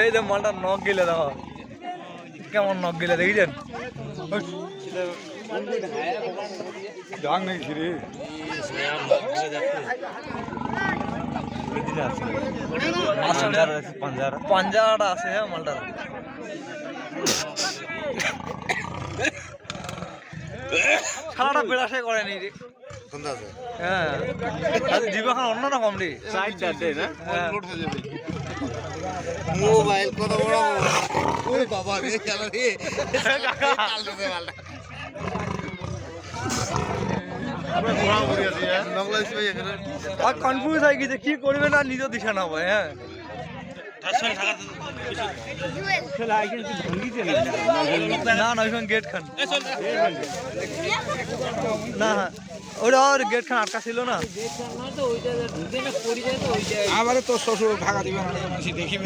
এই যে মালটা নখ গেলে দেখো। কেমন নখ গেলে দেখেছেন? নাকি পাঞ্জাটা আছে হ্যাঁ মালটার। শালাটা বেড়াশাই করেনি। রে আছে। হ্যাঁ। আরে জিবাখান অন্য রকম রে। সাইড চারটে না? হ্যাঁ। লোড হয়ে যাবে। মোবাইল কত বড় বাবা রে রে। কাল ভাই আর কনফিউজ হয়ে গেছে কি করবে না নিজেও দিশা না পায় হ্যাঁ না না ওইখানে গেট খান। না। ওটা আর গেট খান আটকা ছিল না। আমারে তো শ্বশুর ভাগা দিবে না দেখিবে